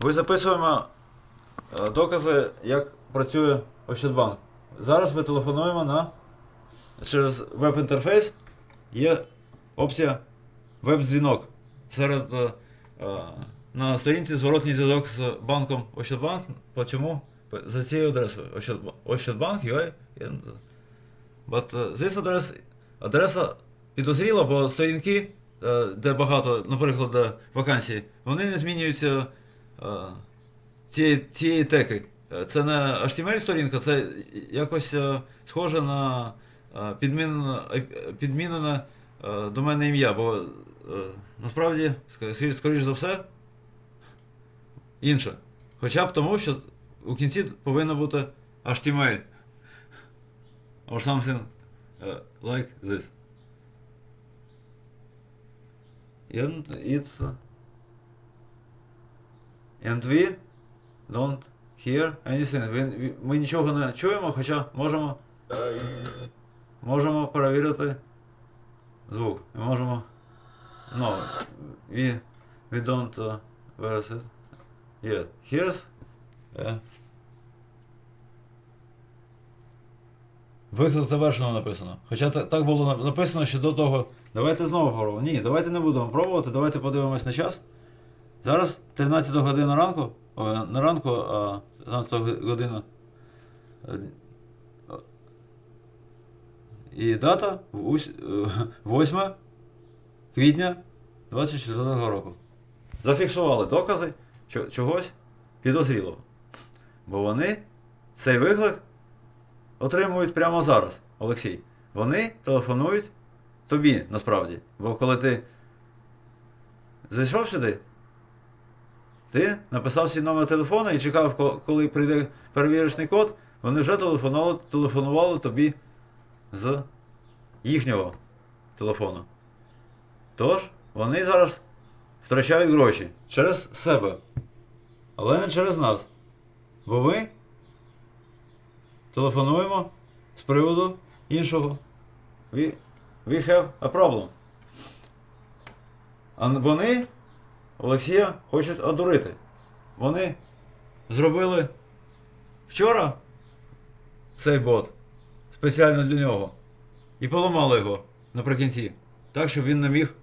Ви записуємо е, докази, як працює Ощадбанк. Зараз ми телефонуємо на через веб-інтерфейс. Є опція веб-дзвінок. Серед е, е, на сторінці зворотній зв'язок з банком Ощадбанк. По цьому за цією адресою Ощадб- Ощадбанк UA. But this address, адреса підозріла, бо сторінки, де багато, наприклад, вакансій, вони не змінюються цієї, цієї теки. Е, Це не HTML сторінка, це якось е, схоже на е, підмінене, е, підмінене е, доменне ім'я, бо е, насправді, скоріш за все, інше. Хоча б тому, що у кінці повинно бути HTML. Or something like this. And it's and we don't hear anything. Ми нічого не чуємо, хоча можемо можемо перевірити звук. Ми можемо. No, we, we don't uh, where is it? Yeah, here's uh, Виклик завершено написано. Хоча та- так було написано ще до того. Давайте знову пробуємо. Ні, давайте не будемо пробувати, давайте подивимось на час. Зараз 13 година ранку. О, не ранку, а 13 година. Е, І дата е, 8 квітня 24 року. Зафіксували докази чогось підозрілого. Бо вони цей виклик отримують прямо зараз, Олексій. Вони телефонують тобі насправді. Бо коли ти зайшов сюди, ти написав свій номер телефону і чекав, коли прийде перевірочний код, вони вже телефонували, телефонували тобі з їхнього телефону. Тож, вони зараз втрачають гроші через себе, але не через нас. Бо ми телефонуємо з приводу іншого. We, we have a problem. А вони Олексія хочуть одурити. Вони зробили вчора цей бот спеціально для нього і поламали його наприкінці, так, щоб він не міг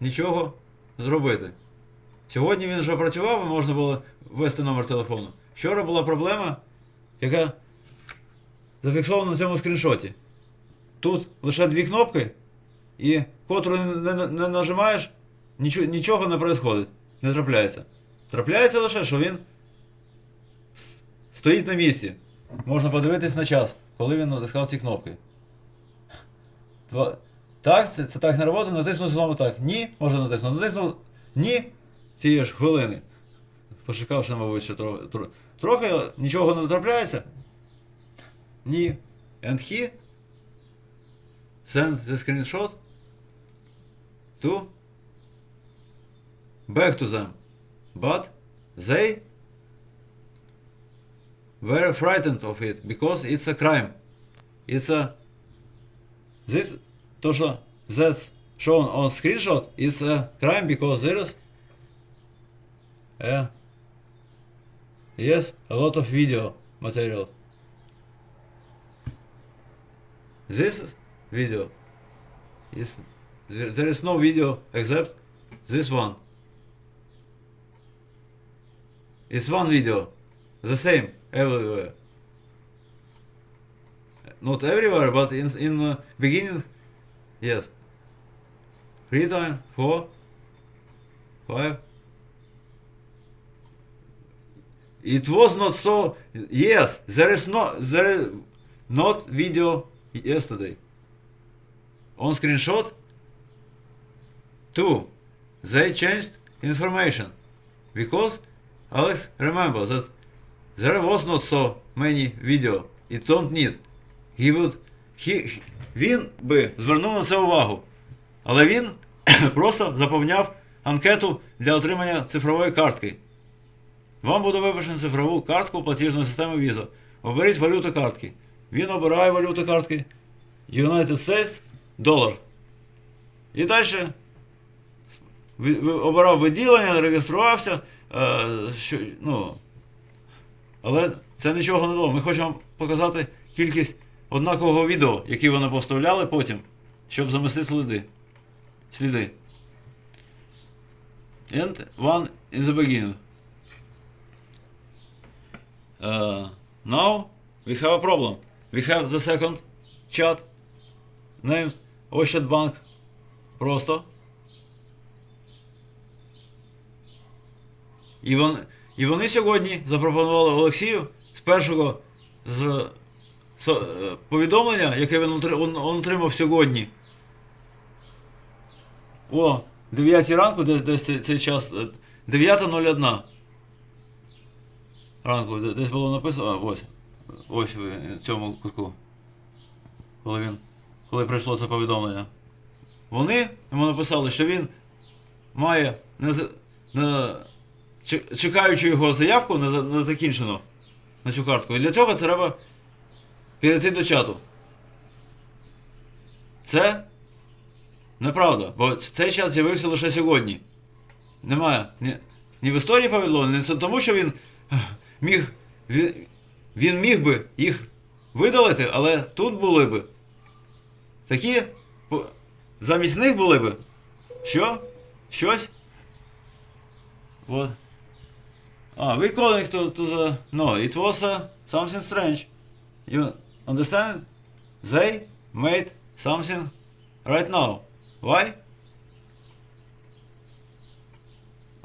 нічого зробити. Сьогодні він вже працював і можна було ввести номер телефону. Вчора була проблема, яка зафіксовано на цьому скріншоті. Тут лише дві кнопки, і котру не, не, не нажимаєш, нічого, нічого не відбувається, не трапляється. Трапляється лише, що він стоїть на місці. Можна подивитись на час, коли він натискав ці кнопки. Два... Так, це, це так не робота, натиснув знову так. Ні, можна натиснути. Натиснув ні цієї ж хвилини. Почекавши, мабуть, ще трохи, трохи, трохи нічого не трапляється. Ні. And he send the screenshot to back to them. But they were frightened of it because it's a crime. It's a this то, що that's shown on screenshot is a crime because there is a yes a lot of video material. This video is there, there is no video except this one. It's one video, the same everywhere. Not everywhere, but in in the beginning, yes. Three times, four, five. It was not so. Yes, there is no there is not video yesterday. On screenshot. Two. They changed information because Alex remember that there was not so many video. It don't need. He would, he, він би звернув на це увагу. Але він просто заповняв анкету для отримання цифрової картки. Вам буде випущено цифрову картку платіжної системи Visa. Оберіть валюту картки. Він обирає валюту картки. United States долар. І далі обирав виділення, реєструвався, що, ну, але це нічого не дало. Ми хочемо показати кількість однакового відео, які вони поставляли потім, щоб замести сліди. Сліди. And one in the beginning. Uh, now we have a problem. We have the second chat named Ocean Bank. Просто. І, вон, і вони сьогодні запропонували Олексію з першого з, со- е, повідомлення, яке він, отримав сьогодні. О, 9 ранку, десь, десь цей, цей час. е, 9.01. Ранку, десь було написано. Ось. Ось в цьому кутку. Коли він. Коли прийшло це повідомлення. Вони йому написали, що він має не, не, чекаючи його заявку не, за- не закінчено на цю картку. І для цього це треба підійти до чату. Це неправда, бо цей чат з'явився лише сьогодні. Немає ні, ні в історії ні це тому, що він міг. Він, він міг би їх видалити, але тут були би такі. Замість них були би. Що? Щось? What? Ah, we calling to, to the... No, it was uh, something strange. You understand? They made something right now. Why?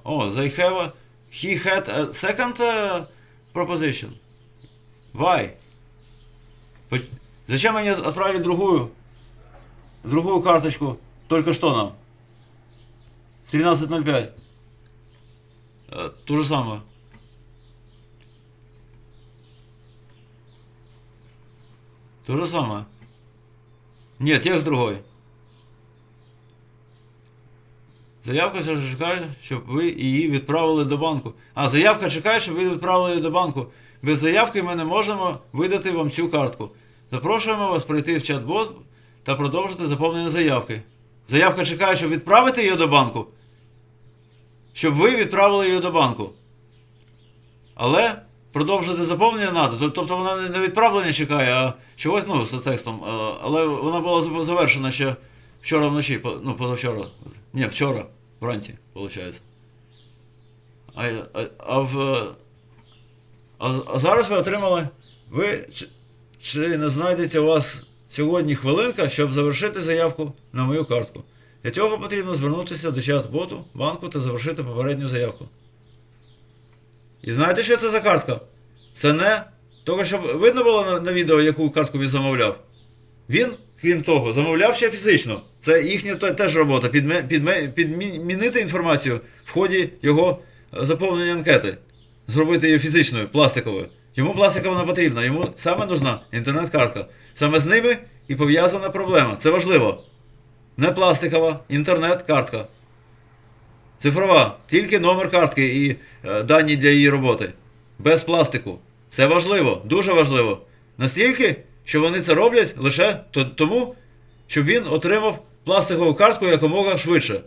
Oh, they have a... He had a second uh, proposition. Why? Зачем они отправили другую, другую карточку только что нам? В 13.05. Э, То же самое. То же самое. Нет, текст другой. Заявка чекає, щоб ви її відправили до банку. А, заявка чекає, щоб ви відправили її до банку. Без заявки ми не можемо видати вам цю картку. Запрошуємо вас прийти в чат-бот та продовжити заповнення заявки. Заявка чекає, щоб відправити її до банку. Щоб ви відправили її до банку. Але продовжити заповнення треба. Тобто вона не- відправлення чекає, а чогось, ну, за текстом. Але вона була завершена ще вчора вночі, ну, позавчора. Ні, вчора, вранці, виходить. А, а, а, в, а, а зараз ви отримали. Ви чи, чи не знайдеться у вас сьогодні хвилинка, щоб завершити заявку на мою картку? Для цього потрібно звернутися до чат-боту банку та завершити попередню заявку. І знаєте, що це за картка? Це не. Тільки щоб видно було на, на відео, яку картку він замовляв. Він, крім того, замовляв ще фізично. Це їхня теж робота. Підме, підме, підмінити інформацію в ході його е, заповнення анкети. Зробити її фізичною, пластиковою. Йому пластикова не потрібна, йому саме нужна інтернет-картка. Саме з ними і пов'язана проблема. Це важливо. Не пластикова, інтернет-картка. Цифрова, тільки номер картки і е, дані для її роботи. Без пластику. Це важливо, дуже важливо. Настільки, що вони це роблять лише тому, щоб він отримав пластикову картку якомога швидше.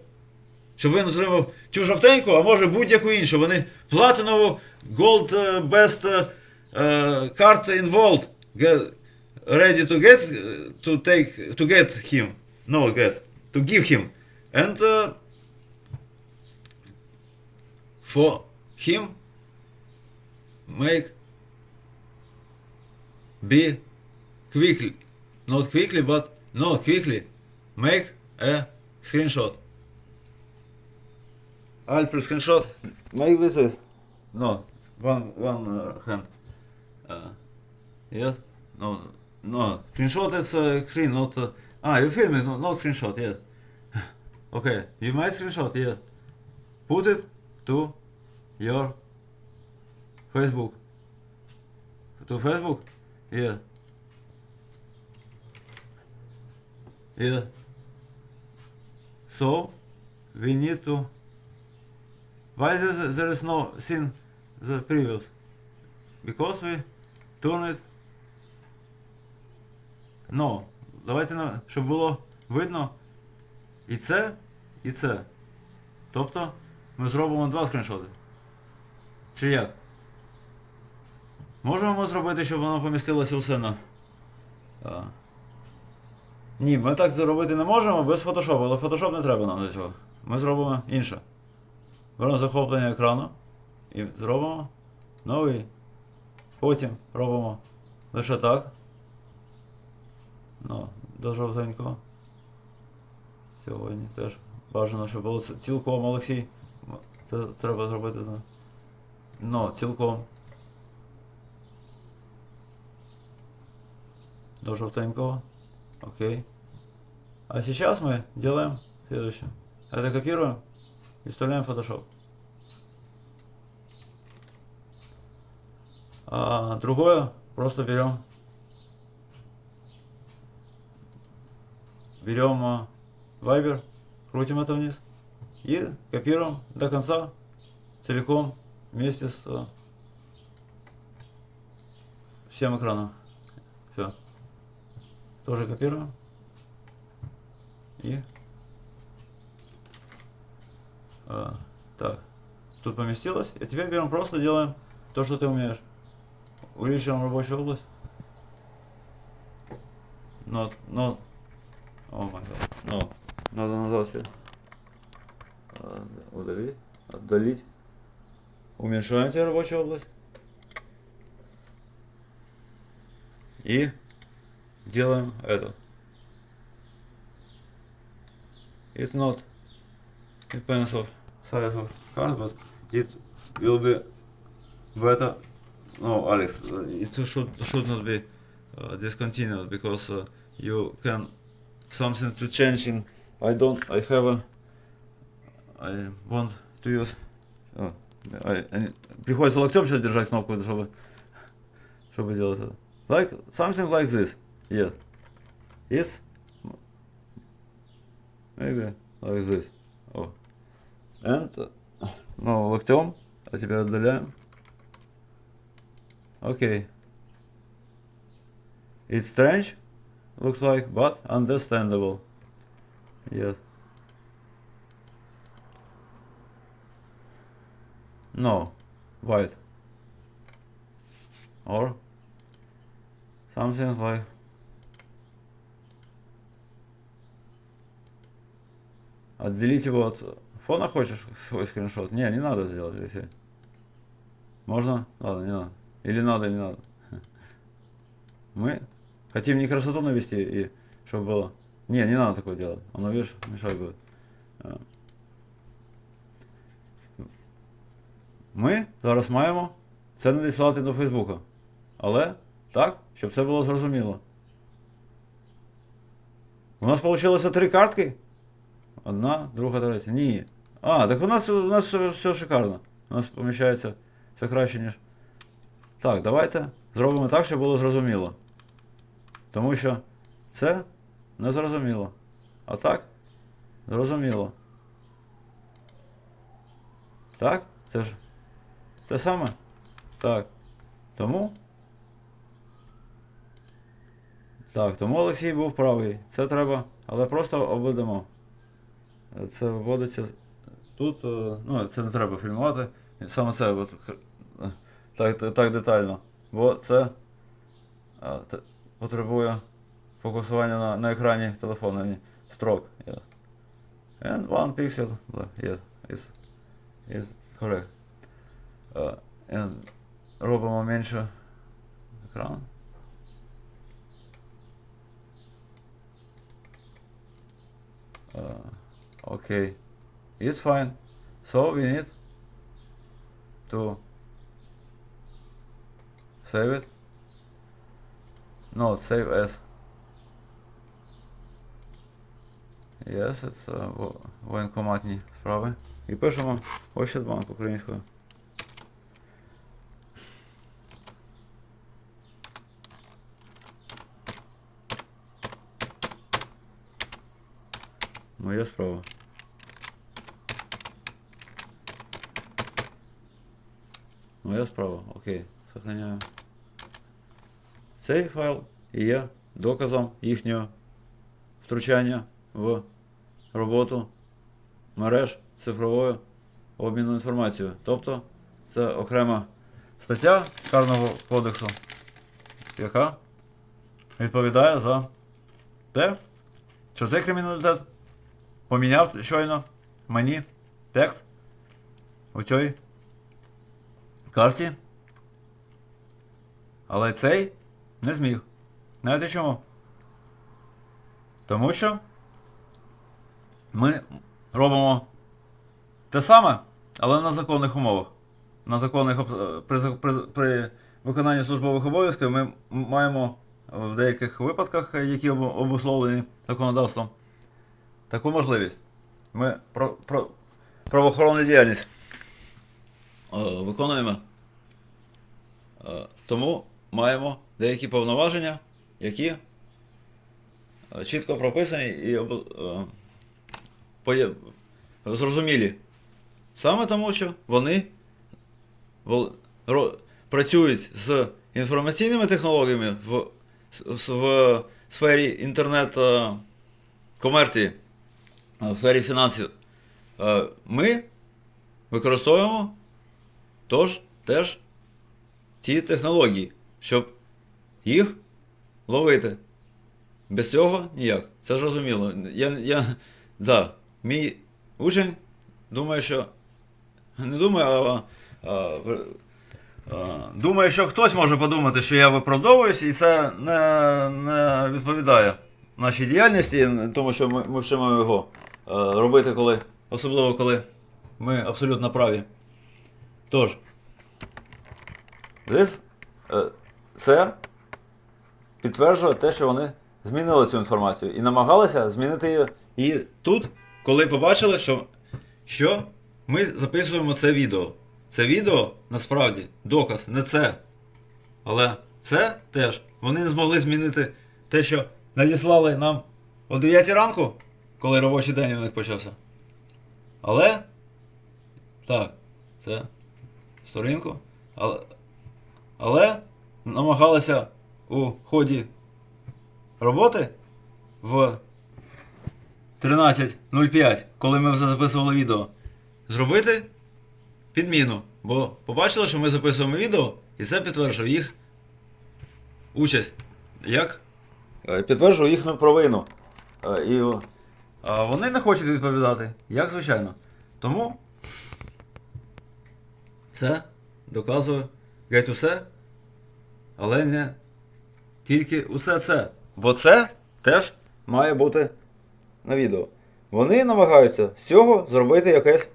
Щоб він отримав цю жовтеньку, а може будь-яку іншу. Вони платинову Gold е, Best е, card involved. Get, ready to get to take to get him. No get. To give him. And е, for him make be quickly not quickly but not quickly make a screenshot. Alfred screenshot. Make with this. No one one uh, hand. Uh, yes? No no. Screenshot is uh, screen not uh, ah you film it no, not screenshot yes. Okay you made screenshot yes. Put it to your Facebook. To Facebook? Yeah. Yeah. So we need to. Why there, there is no sin the previous? Because we turn it. No. Давайте щоб було видно і це, і це. Тобто ми зробимо два скріншоти. Чи як? Можемо зробити, щоб воно помістилося все на. А. Ні, ми так зробити не можемо без фотошопу, але фотошоп не треба нам для цього. Ми зробимо інше. Беремо захоплення екрану і зробимо новий. Потім робимо лише так. Ну, до жовтенького. Сьогодні теж бажано, щоб було цілком, Олексій. Це треба зробити. Ну, цілком. До жовтенького. Окей. А сейчас мы делаем следующее. Это копируем и вставляем в Photoshop. А другое просто берем берем а, Viber, крутим это вниз и копируем до конца целиком вместе с а, всем экраном. Все. Тоже копируем. И а, так, тут поместилось. И теперь берем просто делаем то, что ты умеешь. Увеличиваем рабочую область. Но, но, о май но, надо назад все. Удалить, отдалить. Уменьшаем рабочую область. И делаем это. It's not depends of size of card, but it will be better. No, Alex, uh, it should should not be uh, discontinued because uh, you can something to change in. I don't. I have a. I want to use. Oh, приходится локтем сейчас держать кнопку, чтобы чтобы делать это. Like something like this. Yes. It's maybe like this. Oh. And uh, ну, локтем, а теперь отдаляем. Okay. It's strange, looks like, but understandable. Yes. No, white. Or something like Отделить его от фона хочешь свой скриншот? Не, не надо сделать, если. Можно? Ладно, не надо. Или надо, не надо. Мы хотим не красоту навести и чтобы было. Не, не надо такое делать. Оно, видишь, мешать будет. Ми зараз маємо це надіслати до Фейсбука. Але так, щоб це було зрозуміло. У нас вийшло три картки. Одна, друга, третя. Ні. А, так у нас у нас все, все шикарно. У нас поміщається все краще, ніж. Так, давайте зробимо так, щоб було зрозуміло. Тому що це не зрозуміло. А так? Зрозуміло. Так? Це ж. Те саме? Так. Тому. Так, тому Олексій був правий. Це треба, але просто обведемо. Це вводиться тут, е, ну, це не треба фільмувати. Саме це от, так, так, детально. Бо це е, потребує фокусування на, на екрані телефону, а строк. And one pixel. Yeah, it's, it's correct. Е, and робимо менше екран. Uh, okay, it's fine. So we need to save it. No, save as. Yes, it's во- воєнкоматні справи. І пишемо Ощадбанк українською. Моя справа. Моя справа. Окей. Сохраняю. Цей файл і є доказом їхнього втручання в роботу мереж цифровою обміну інформацією. Тобто Це окрема стаття Карного кодексу, яка відповідає за те, що цей криміналітет поміняв щойно мені текст у цій карті. Але цей не зміг. Знаєте чому? Тому що ми робимо те саме, але на законних умовах. На законних е, при, при, при виконанні службових обов'язків ми маємо в деяких випадках, які обусловлені законодавством, таку можливість. Ми про, про, правоохоронну діяльність е, виконуємо. Е, Тому маємо деякі повноваження, які е, чітко прописані і зрозумілі. Саме тому, що вони працюють з інформаційними технологіями в, в сфері інтернет-комерції, в сфері фінансів. Е, Ми використовуємо тож, теж ці технології, щоб їх ловити. Без цього ніяк. Це зрозуміло. Я, я, да, мій учень думає, що. Не думає, а, а, а, думає, що хтось може подумати, що я виправдовуюсь, і це не, не відповідає нашій діяльності, тому що ми, вчимо його робити, коли, особливо коли ми абсолютно праві. Тож, this, е, це підтверджує те, що вони змінили цю інформацію і намагалися змінити її. І тут, коли побачили, що, що ми записуємо це відео. Це відео насправді доказ, не це. Але це теж вони не змогли змінити те, що надіслали нам о 9 ранку, коли робочий день у них почався. Але. Так, це сторінку. Але, але намагалися у ході роботи в 13.05, коли ми вже записували відео, зробити підміну. Бо побачили, що ми записуємо відео, і це підтверджує їх участь. Як? Підтверджує їхню провину. Е, І а вони не хочуть відповідати, як звичайно. Тому це доказує геть усе, але не тільки усе це. Бо це теж має бути на відео. Вони намагаються з цього зробити якесь.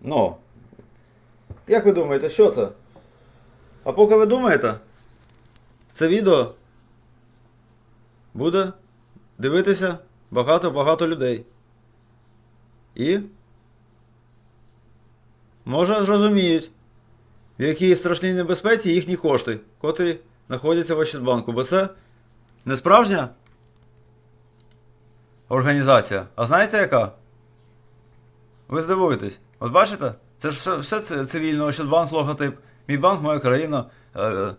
Ну. Як ви думаєте, що це? А поки ви думаєте, це відео буде дивитися багато-багато людей. І може зрозуміють, в якій страшній небезпеці їхні кошти, котрі знаходяться в Ощадбанку. Бо це не справжня організація. А знаєте яка? Ви здивуєтесь. От бачите? Це ж все, все цивільно, Ощадбанк логотип. Мій банк, моя країна. Е, е,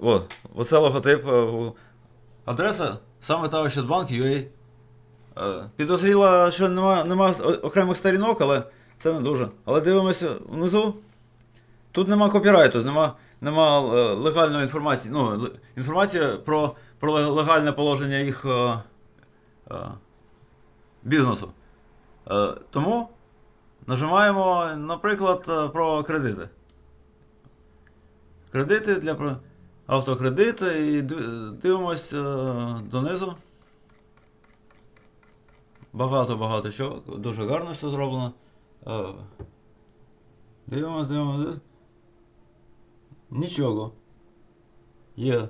о, оце логотип. е, адреса саме та Ощадбанк UA. Е, підозріла, що нема, нема окремих сторінок, але це не дуже. Але дивимося внизу. Тут нема копірайту, нема, нема е, легальної інформації. Ну, інформація про, про легальне положення їх е, е, бізнесу. Е, тому нажимаємо, наприклад, е, про кредити. Кредити для автокредити і ди- дивимось е, донизу. Багато-багато чого. Дуже гарно все зроблено. Е, Дивимось, дивимось. Нічого. Є.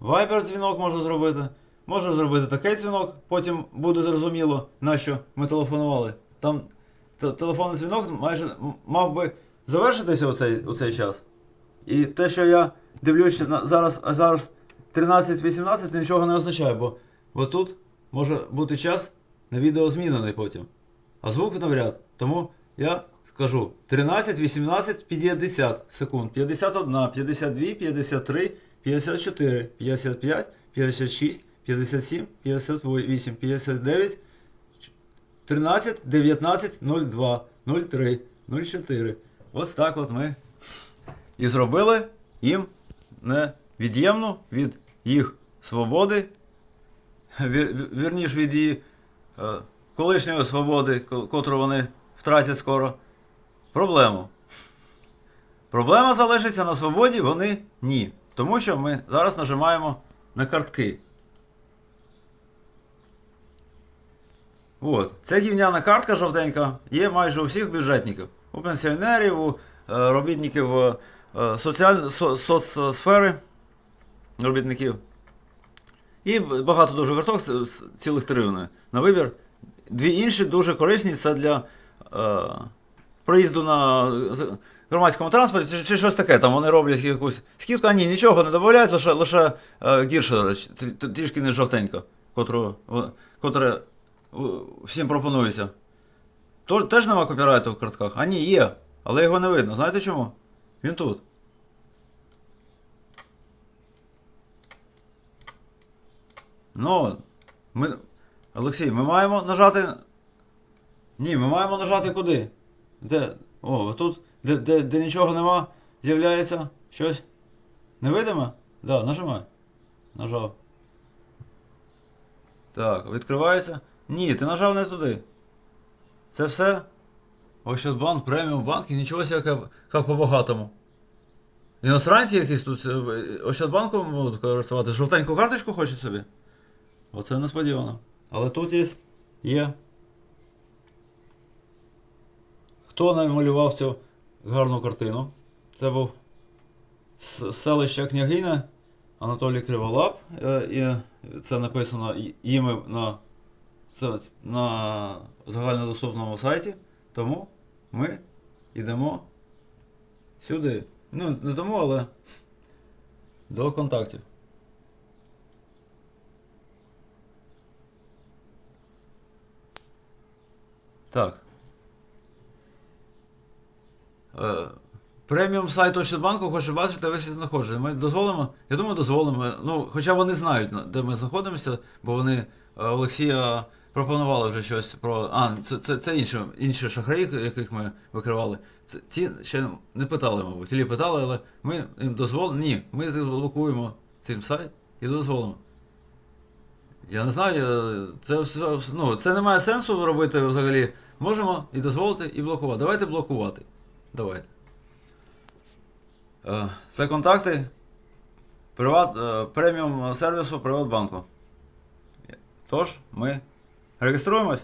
Viber дзвінок можна зробити. Можна зробити такий дзвінок, потім буде зрозуміло, на що ми телефонували. Там те- телефонний дзвінок майже мав би завершитися у цей, у цей час. І те, що я дивлюся на, зараз, а зараз 13-18, це нічого не означає, бо, бо тут може бути час на відео змінений потім. А звук навряд. Тому я скажу 13, 18, 50 секунд. 51, 52, 53, 54, 55, 56, 57, 58, 59, 13, 19, 02, 03, 04. ось так от ми і зробили їм невід'ємну від їх свободи, вір, вір- вірніш від її колишньої свободи, ко- котру вони втратять скоро, проблему. Проблема залишиться на свободі, вони ні. Тому що ми зараз нажимаємо на картки. От. Ця гівняна картка жовтенька є майже у всіх бюджетників. У пенсіонерів, у е, робітників е, е, соціаль... соцсфери робітників. І багато дуже ц- цілих три вони на вибір. Дві інші дуже корисні це для е, проїзду на громадському транспорті чи, чи щось таке. Там вони роблять якусь скидку, а ні, нічого не додають, лише, лише е, гірше, трішки не жовтенько, котру, котре всім пропонується. Теж нема копірайту в картках? А ні, є, але його не видно. Знаєте чому? Він тут. Ну, ми. Олексій, ми маємо нажати. Ні, ми маємо нажати куди? Де? О, тут, де, де, де нічого нема, з'являється щось. Невидиме? Да, нажимай. Нажав. Так, відкривається. Ні, ти нажав не туди. Це все. Ощадбанк, преміум банк і нічого себе як, по-багатому. Іностранці якісь тут е, Ощадбанком можуть користувати. Жовтеньку карточку хочуть собі. Оце несподівано. Але тут є. є. Хто намалював цю гарну картину? Це був з селища Княгиня Анатолій Криволап. Е, І це написано іми на, на загальнодоступному сайті. Тому ми йдемо сюди. Ну, не тому, але до контактів. Так. Е, Преміум сайт Ощадбанку хоче бачити весь знаходження. Ми дозволимо? Я думаю, дозволимо. Ну, хоча вони знають, де ми знаходимося, бо вони е, Олексія пропонували вже щось про. А, це, це, це інші, інші шахраї, яких ми викривали. Це, ці ще не питали, мабуть. Ілі питали, але ми їм дозволимо. Ні, ми заблокуємо цим сайт і дозволимо. Я не знаю, е, це ну, це не має сенсу робити взагалі. Можемо і дозволити, і блокувати. Давайте блокувати. Давайте. Е, Це контакти приват, е, преміум сервісу Приватбанку. Тож, ми реєструємось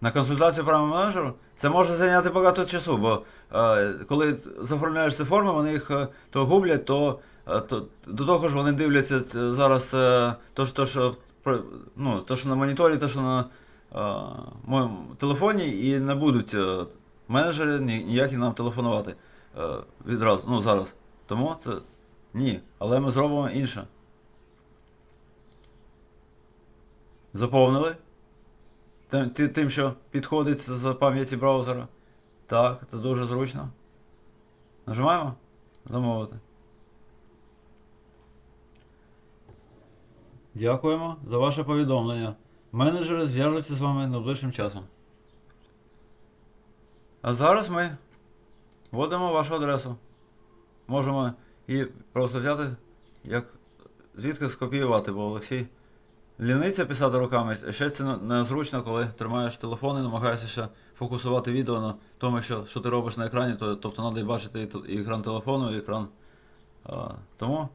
на консультацію прямо менеджеру. Це може зайняти багато часу, бо е, коли заформляєш ці форми, вони їх е, то гублять, то, е, то до того ж вони дивляться зараз е, то, то, що, ну, то, що на моніторі, то, що на моєму телефоні, і не будуть е, менеджери ніякі нам телефонувати е, відразу, ну зараз. Тому це ні. Але ми зробимо інше. Заповнили. Тим, тим, що підходить з з пам'яті браузера. Так, це дуже зручно. Нажимаємо? Замовити. Дякуємо за ваше повідомлення. Менеджери зв'яжуться з вами найближчим часом. А зараз ми вводимо вашу адресу. Можемо і просто взяти, як звідки скопіювати, бо Олексій ліниться писати руками. Ще це незручно, коли тримаєш телефон і намагаєшся ще фокусувати відео на тому, що, що ти робиш на екрані, то, тобто треба бачити і, і екран телефону, і екран. А, тому.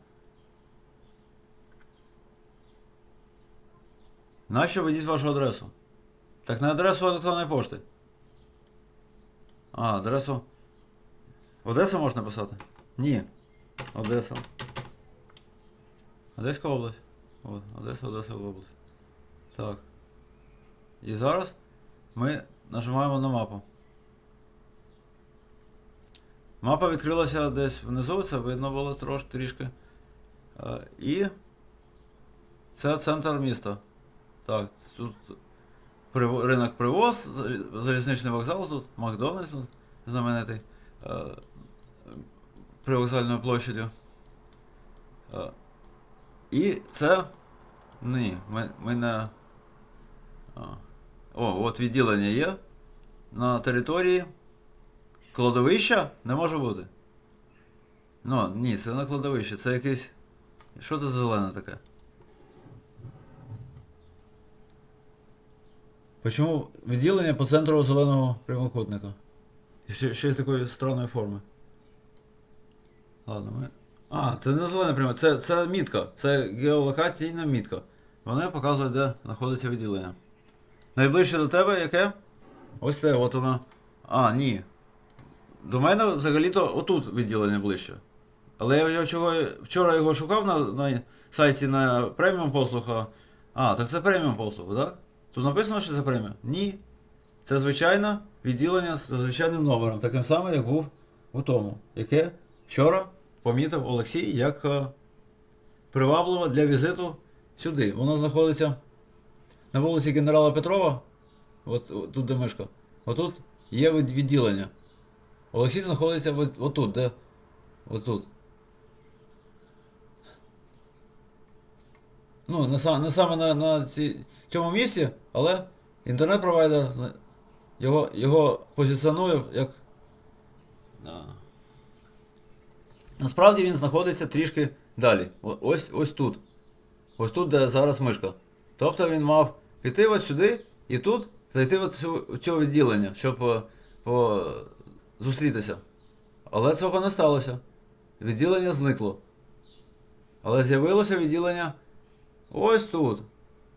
Нащо введіть вашу адресу? Так на адресу електронної пошти. А, адресу. Одеса можна писати? Ні. Одеса. Одеська область. Одеса, Одеса область. Так. І зараз ми нажимаємо на мапу. Мапа відкрилася десь внизу, це видно було трошки трішки. Е, І це центр міста. Так, тут ринок привоз, залізничний вокзал тут, Макдональдс тут знаменитий. е, Привокзальною площадю. Е, І це. Ні, ми, ми не. О, от відділення є на території кладовища? Не може бути. Ну, ні, це не кладовище, це якесь. Що це зелене таке? Почому відділення по центру зеленого прямокутника? Ще, ще з такої странної форми. Ладно, ми. А, це не зелене прямо, це, це мітка. Це геолокаційна мітка. Вона показує, де знаходиться відділення. Найближче до тебе яке? Ось це, от воно. А, ні. До мене взагалі-то отут відділення ближче. Але я, я вчора, вчора його шукав на, на сайті на преміум послуг. а- так це преміум послуг, так? Тут написано, що це преміум? Ні. Це звичайне відділення з звичайним номером, таким самим, як був у тому, яке вчора помітив Олексій як е, привабливо для візиту сюди. Воно знаходиться на вулиці Генерала Петрова, от, от тут де мишка. Отут є відділення. Олексій знаходиться от, отут, де. Отут. Ну, не, не саме на, на ці, цьому місці, але інтернет-провайдер його, його позиціонує як. Насправді він знаходиться трішки далі. Ось, ось тут. Ось тут, де зараз мишка. Тобто він мав піти от сюди і тут зайти в цю, відділення, щоб по, по, зустрітися. Але цього не сталося. Відділення зникло. Але з'явилося відділення ось тут.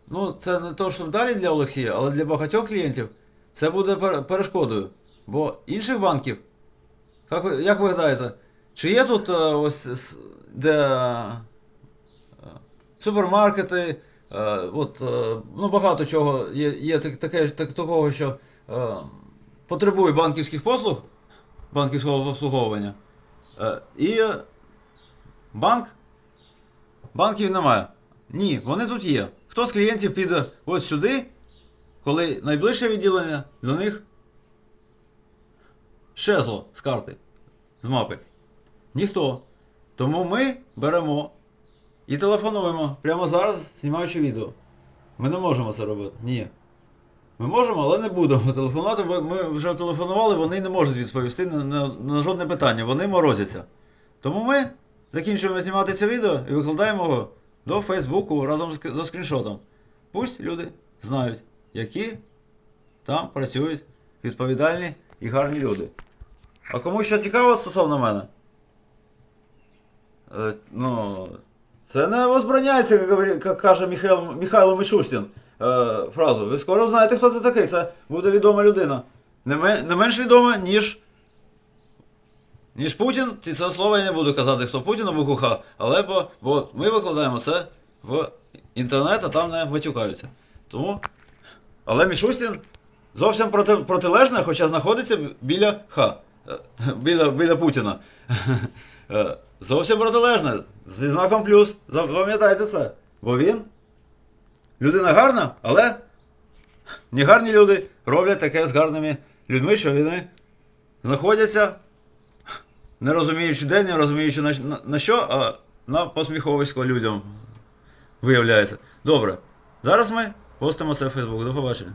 Ну, це не то, щоб далі для Олексія, але для багатьох клієнтів це буде перешкодою. Бо інших банків, як ви, як ви гадаєте, чи є тут е, ось де е, супермаркети, е, от, ну багато чого є, є так, таке, так, такого, що потребує банківських послуг, банківського обслуговування. І банк, банків немає. Ні, вони тут є. Хто з клієнтів піде от сюди, коли найближче відділення для них щезло з карти, з мапи? Ніхто. Тому ми беремо і телефонуємо прямо зараз, знімаючи відео. Ми не можемо це робити. Ні. Ми можемо, але не будемо телефонувати, бо ми вже телефонували, вони не можуть відповісти на, на, на жодне питання, вони морозяться. Тому ми закінчуємо знімати це відео і викладаємо його до Фейсбуку разом з, скріншотом. Пусть люди знають, які там працюють відповідальні і гарні люди. А кому ще цікаво стосовно мене? Е, ну, це не возбраняється, як, каже Михайло, Михайло Мишустін е, фразу. Ви скоро знаєте, хто це такий. Це буде відома людина. Не, ме- не менш відома, ніж. Ніж Путін, і це слово я не буду казати, хто Путін або Куха, але бо, бо ми викладаємо це в інтернет, а там не матюкаються. Тому. Але Мішустін зовсім проти, протилежне, хоча знаходиться біля Х. Е, Біля, біля Путіна. Е, Зовсім протилежне. Зі знаком плюс. Запам'ятайте це. Бо він людина гарна, але негарні люди роблять таке з гарними людьми, що вони знаходяться, не розуміючи де, не розуміючи на, на, на що, а на посміховисько людям виявляється. Добре. Зараз ми постимо це в Фейсбук. До побачення.